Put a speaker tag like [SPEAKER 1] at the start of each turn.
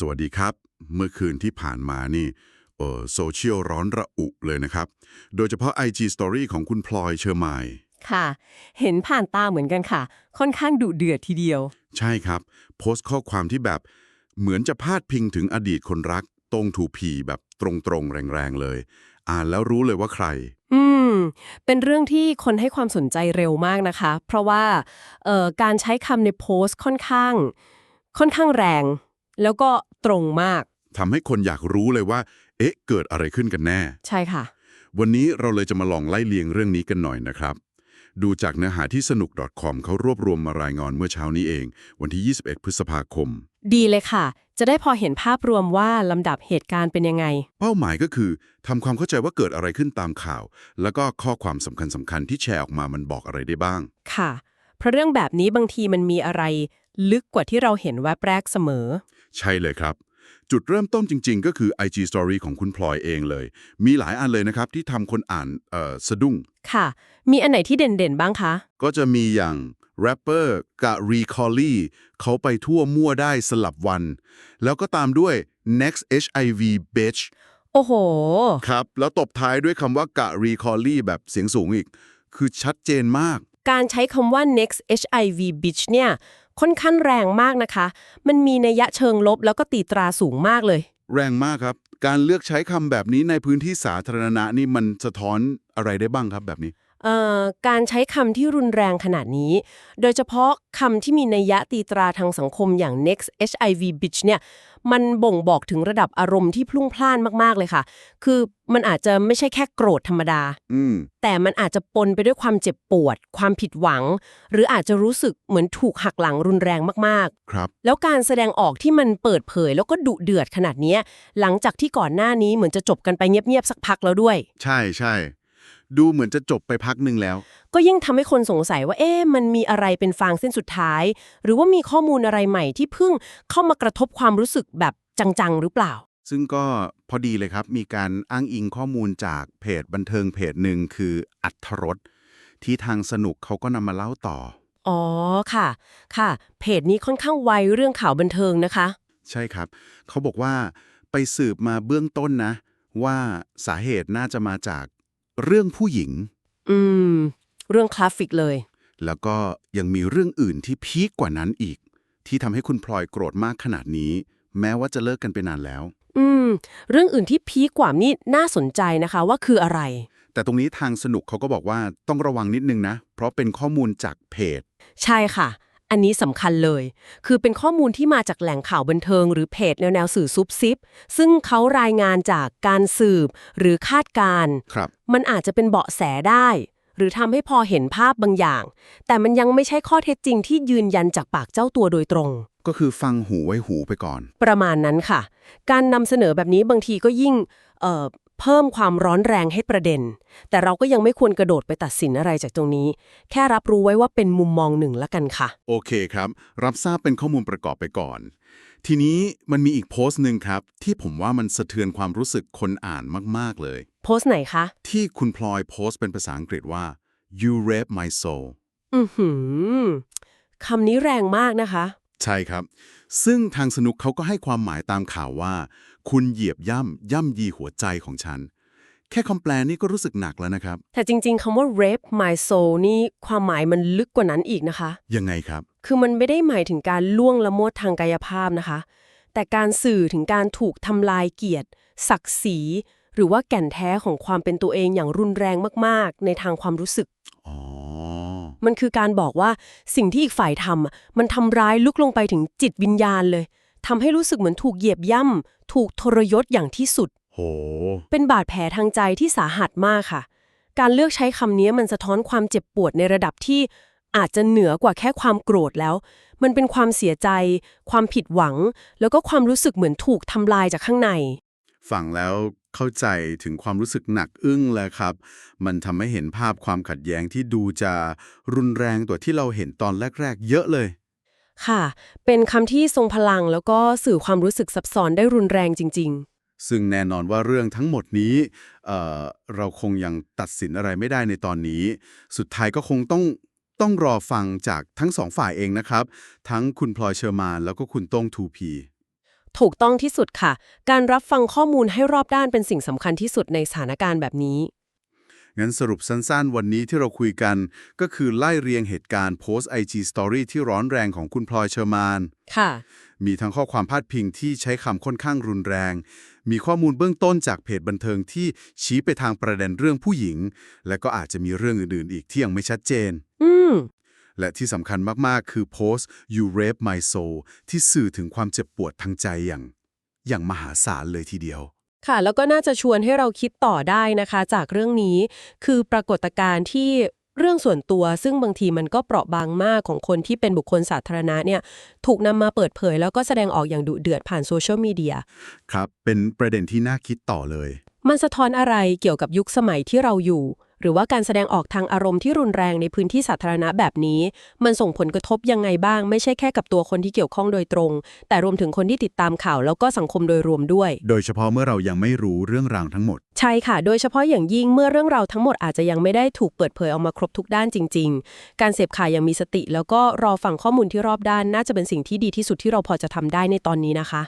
[SPEAKER 1] สวัสดีครับ เมื่อคืนที่ผ่านมานี่เออโซเชียลร้อนระอุเลยนะครับ โดยเฉพาะ IG Story ของคุณพลอยเชอร์มาย
[SPEAKER 2] ค่ะ เห็นผ่านตาเหมือนกันค่ะ ค่อนข้างดุเดือดทีเดียว
[SPEAKER 1] ใช่ครับ โพสต์ข้อความที่แบบเหมือนจะพาดพิงถึงอดีตคนรัก ตรงถูผีแบบตรงๆ แรงๆ เลย อ่านแล้วรู้เลยว่าใคร
[SPEAKER 2] อืม เป็นเรื่องที่คนให้ความสนใจเร็วมากนะคะ เพราะว่าเอ่อการใช้คำในโพสต์ค่อนข้าง ค่อนข้างแรง แล้วก็ตรงมาก
[SPEAKER 1] ทำให้คนอยากรู้เลยว่า เอ๊ะ เกิดอะไรขึ้นกันแน่
[SPEAKER 2] ใช่ค่ะ
[SPEAKER 1] วันนี้เราเลยจะมาลองไล่เลียงเรื่องนี้กันหน่อยนะครับ ดูจากเนื้อหาที่สนุก .com เขารวบรวมมารายงานเมื่อเช้านี้เอง วันที่ 21 พฤษภาคม
[SPEAKER 2] ดีเลยค่ะ จะได้พอเห็นภาพรวมว่าลำดับเหตุการณ์เป็นยังไง
[SPEAKER 1] เป้าหมายก็คือทำความเข้าใจว่าเกิดอะไรขึ้นตามข่าว แล้วก็ข้อความสำคัญสำคัญๆที่แชร์ออกมามันบอกอะไรได้บ้าง
[SPEAKER 2] ค่ะ เพราะเรื่องแบบนี้บางทีมันมีอะไร ลึกกว่าที่เราเห็นแวบแรกเสมอ
[SPEAKER 1] ใช่เลยครับ จุดเริ่มต้นจริง ๆ ก็คือ IG Story ของคุณพลอยเองเลย มีหลายอันเลยนะครับ ที่ทำคนอ่านเอ่อสะดุ้ง
[SPEAKER 2] ค่ะ มีอันไหนที่เด่นๆบ้างคะ
[SPEAKER 1] ก็จะมีอย่างแรปเปอร์กับรีคอลลี่เขาไปทั่วมั่วได้สลับวัน แล้วก็ตามด้วย next HIV bitch
[SPEAKER 2] โอ้โห
[SPEAKER 1] ครับ แล้วตบท้ายด้วยคำว่ากะรีคอลลี่แบบเสียงสูงอีก คือชัดเจนมาก
[SPEAKER 2] การใช้คำว่า next HIV bitch เนี่ย ค่อนข้างแรงมากนะคะ มันมีนัยะเชิงลบแล้วก็ตีตราสูงมากเลย
[SPEAKER 1] แรงมากครับ การเลือกใช้คำแบบนี้ในพื้นที่สาธารณะนี่มันสะท้อนอะไรได้บ้างครับแบบนี้
[SPEAKER 2] การใช้คำที่รุนแรงขนาดนี้ โดยเฉพาะคำที่มีนัยยะตีตราทางสังคมอย่าง next HIV bitch เนี่ย มันบ่งบอกถึงระดับอารมณ์ที่พลุ่งพล่านมากๆเลยค่ะ คือมันอาจจะไม่ใช่แค่โกรธธรรมดา
[SPEAKER 1] อืม
[SPEAKER 2] แต่มันอาจจะปนไปด้วยความเจ็บปวด ความผิดหวัง หรืออาจจะรู้สึกเหมือนถูกหักหลังรุนแรงมากๆ
[SPEAKER 1] ครับ
[SPEAKER 2] แล้วการแสดงออกที่มันเปิดเผย แล้วก็ดุเดือดขนาดเนี้ยหลังจากที่ก่อนหน้านี้เหมือนจะจบกันไปเงียบๆสักพักแล้วด้วย
[SPEAKER 1] ใช่ใช่ ดูเหมือนจะจบไปพักหนึ่งแล้ว
[SPEAKER 2] ก็ยิ่งทำให้คนสงสัยว่าเอ๊ะมันมีอะไรเป็นฟางเส้นสุดท้าย หรือว่ามีข้อมูลอะไรใหม่ที่เพิ่งเข้ามากระทบความรู้สึกแบบจังๆ หรือเปล่า
[SPEAKER 1] ซึ่งก็พอดีเลยครับ มีการอ้างอิงข้อมูลจากเพจบันเทิงเพจหนึ่งคืออัธรสที่ทางสนุกเขาก็นำมาเล่าต่อ
[SPEAKER 2] อ๋อค่ะ ค่ะ เพจนี้ค่อนข้างไวเรื่องข่าวบันเทิงนะคะ
[SPEAKER 1] ใช่ครับ เขาบอกว่าไปสืบมาเบื้องต้นนะ ว่าสาเหตุน่าจะมาจาก เรื่องผู้หญิง
[SPEAKER 2] อืม เรื่องคลาสสิกเลย
[SPEAKER 1] แล้วก็ยังมีเรื่องอื่นที่พีคกว่านั้นอีก ที่ทำให้คุณพลอยโกรธมากขนาดนี้ แม้ว่าจะเลิกกันไปนานแล้ว
[SPEAKER 2] อืม เรื่องอื่นที่พีคกว่านี่น่าสนใจนะคะว่าคืออะไร
[SPEAKER 1] แต่ตรงนี้ทางสนุกเขาก็บอกว่าต้องระวังนิดนึงนะ เพราะเป็นข้อมูลจากเพจ
[SPEAKER 2] ใช่ค่ะ อันนี้สำคัญเลย คือเป็นข้อมูลที่มาจากแหล่งข่าวบันเทิง หรือเพจแนวแนวสื่อซุบซิบ ซึ่งเขารายงานจากการสืบหรือคาดการณ์
[SPEAKER 1] ครับ
[SPEAKER 2] มันอาจจะเป็นเบาะแสได้ หรือทำให้พอเห็นภาพบางอย่าง แต่มันยังไม่ใช่ข้อเท็จจริงที่ยืนยันจากปากเจ้าตัวโดยตรง
[SPEAKER 1] ก็คือฟังหูไว้หูไปก่อน
[SPEAKER 2] ประมาณนั้นค่ะ การนำเสนอแบบนี้บางทีก็ยิ่งเอ่อ เพิ่มความร้อนแรงให้ประเด็น แต่เราก็ยังไม่ควรกระโดดไปตัดสินอะไรจากตรงนี้ แค่รับรู้ไว้ว่าเป็นมุมมองหนึ่งละกันค่ะ
[SPEAKER 1] โอเคครับ รับทราบเป็นข้อมูลประกอบไปก่อน ทีนี้มันมีอีกโพสต์หนึ่งครับ ที่ผมว่ามันสะเทือนความรู้สึกคนอ่านมาก ๆ เลย
[SPEAKER 2] โพสต์ไหนคะ
[SPEAKER 1] ที่คุณพลอยโพสต์เป็นภาษาอังกฤษว่า you rape my soul
[SPEAKER 2] อือหือคำนี้แรงมากนะคะ
[SPEAKER 1] ใช่ครับ ซึ่งทางสนุกเขาก็ให้ความหมายตามข่าวว่า คุณเหยียบย่ำย่ำยีหัวใจของฉัน แค่คำแปลนี่ก็รู้สึกหนักแล้วนะครับ
[SPEAKER 2] แต่จริง ๆคำว่า rape my soul นี่ความหมายมันลึกกว่านั้นอีกนะคะ
[SPEAKER 1] ยังไงครับ
[SPEAKER 2] คือมันไม่ได้หมายถึงการล่วงละเมิดทางกายภาพนะคะ แต่การสื่อถึงการถูกทำลายเกียรติ ศักดิ์ศรีหรือว่าแก่นแท้ของความเป็นตัวเองอย่างรุนแรงมาก ๆ ในทางความรู้สึก
[SPEAKER 1] อ๋อ
[SPEAKER 2] มันคือการบอกว่าสิ่งที่อีกฝ่ายทำอะมันทำร้ายลึกลงไปถึงจิตวิญญาณเลยทำให้รู้สึกเหมือนถูกเหยียบย่ำถูกทรยศอย่างที่สุด
[SPEAKER 1] โห
[SPEAKER 2] เป็นบาดแผลทางใจที่สาหัสมากค่ะ การเลือกใช้คำนี้มันสะท้อนความเจ็บปวดในระดับที่อาจจะเหนือกว่าแค่ความโกรธแล้ว มันเป็นความเสียใจ ความผิดหวัง แล้วก็ความรู้สึกเหมือนถูกทำลายจากข้างใน
[SPEAKER 1] ฟังแล้ว เข้าใจถึงความรู้สึกหนักอึ้งเลยครับ มันทำให้เห็นภาพความขัดแย้งที่ดูจะรุนแรงกว่าที่เราเห็นตอนแรก ๆ เยอะเลย
[SPEAKER 2] ค่ะ เป็นคำที่ทรงพลังแล้วก็สื่อความรู้สึกซับซ้อนได้รุนแรงจริง
[SPEAKER 1] ซึ่งแน่นอนว่าเรื่องทั้งหมดนี้เอ่อเราคงยังตัดสินอะไรไม่ได้ในตอนนี้ สุดท้ายก็คงต้องต้องรอฟังจากทั้งสองฝ่ายเองนะครับ ทั้งคุณพลอยเชอร์มานแล้วก็คุณโต้งทูพี
[SPEAKER 2] ๆ ถูกต้องที่สุดค่ะ การรับฟังข้อมูลให้รอบด้านเป็นสิ่งสำคัญที่สุดในสถานการณ์แบบนี้
[SPEAKER 1] งั้นสรุปสั้นๆ วันนี้ที่เราคุยกัน ก็คือไล่เรียงเหตุการณ์โพสต์ IG Story ที่ร้อนแรงของคุณพลอยเชอร์มาน
[SPEAKER 2] ค่ะ
[SPEAKER 1] มีทั้งข้อความพาดพิงที่ใช้คำค่อนข้างรุนแรง มีข้อมูลเบื้องต้นจากเพจบันเทิงที่ชี้ไปทางประเด็นเรื่องผู้หญิง และก็อาจจะมีเรื่องอื่นๆ อีกที่ยังไม่ชัดเจน
[SPEAKER 2] อืม
[SPEAKER 1] และที่สำคัญมาก ๆ คือโพสต์ you rape my soul ที่สื่อถึงความเจ็บปวดทางใจอย่าง อย่างมหาศาลเลยทีเดียว
[SPEAKER 2] ค่ะ แล้วก็น่าจะชวนให้เราคิดต่อได้นะคะ จากเรื่องนี้ คือปรากฏการณ์ที่เรื่องส่วนตัวซึ่งบางทีมันก็เปราะบางมากของคนที่เป็นบุคคลสาธารณะเนี่ยถูกนำมาเปิดเผยแล้วก็แสดงออกอย่างดุเดือดผ่านโซเชียลมีเดีย
[SPEAKER 1] ครับ เป็นประเด็นที่น่าคิดต่อเลย
[SPEAKER 2] มันสะท้อนอะไรเกี่ยวกับยุคสมัยที่เราอยู่ หรือว่าการแสดงออกทางอารมณ์ที่รุนแรงในพื้นที่สาธารณะแบบนี้ มันส่งผลกระทบยังไงบ้าง ไม่ใช่แค่กับตัวคนที่เกี่ยวข้องโดยตรง แต่รวมถึงคนที่ติดตามข่าวแล้วก็สังคมโดยรวมด้วย
[SPEAKER 1] โดยเฉพาะเมื่อเรายังไม่รู้เรื่องราวทั้งหมด
[SPEAKER 2] ใช่ค่ะ โดยเฉพาะอย่างยิ่งเมื่อเรื่องราวทั้งหมดอาจจะยังไม่ได้ถูกเปิดเผยออกมาครบทุกด้านจริง ๆ การเสพข่าวยังมีสติ แล้วก็รอฟังข้อมูลที่รอบด้าน น่าจะเป็นสิ่งที่ดีที่สุดที่เราพอจะทำได้ในตอนนี้นะคะ